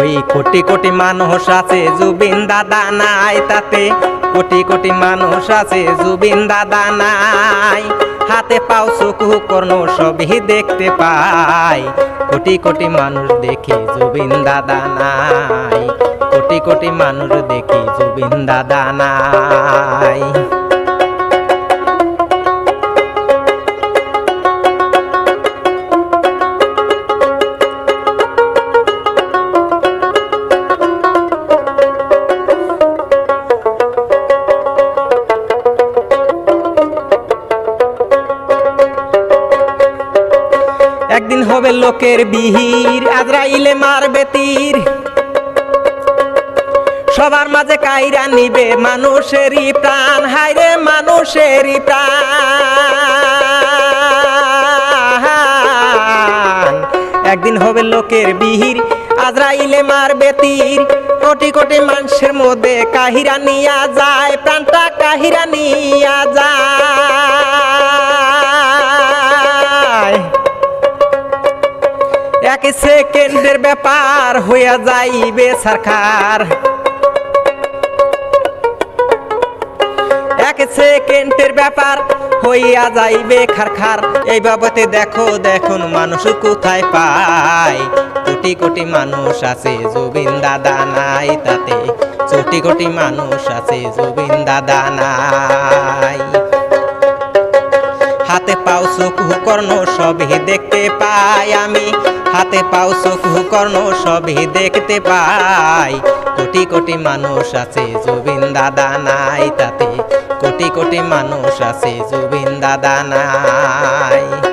ওই কোটি কোটি মানুষ আছে, জুবিন দাদা নাই তাতে। কোটি কোটি মানুষ আছে, জুবিন দাদা নাই। হাতে পাও চকু কর্ণ সবই দেখতে পাই। কোটি কোটি মানুষ দেখি জুবিন দাদা নাই। কোটি কোটি মানুষ দেখি জুবিন দাদা নাই। একদিন হবে লোকের বিহির, আজরাইলে মারবে তীর। সবার মাঝে কাইরা নিবে মানুষেরই প্রাণ। হাইরে মানুষেরই প্রাণ। একদিন হবে লোকের বিহির, আজরাইলে মারবে তীর। কোটি কোটি মানুষের মধ্যে কাহিরা নিয়া যায়, প্রাণটা কাহিরা নিয়া যায়। এক সেকেন্ডের ব্যাপার হইয়া যাইবে সরকার। এক সেকেন্ডের ব্যাপার হইয়া যাইবে খারখার। এই বাবতে দেখো, দেখুন মানুষ কোথায় পায়। কোটি কোটি মানুষ আছে, জুবিন দাদা নাই তাতে। কোটি কোটি মানুষ আছে, জুবিন দাদা নাই। হাতে পাও চোখ কর্ণ সবই দেখতে পাই আমি। হাতে পাও চোখ কর্ণ সবই দেখতে পাই। কোটি কোটি মানুষ আছে, জুবিন দাদা নাই তাতে। কোটি কোটি মানুষ আছে, জুবিন দাদা নাই।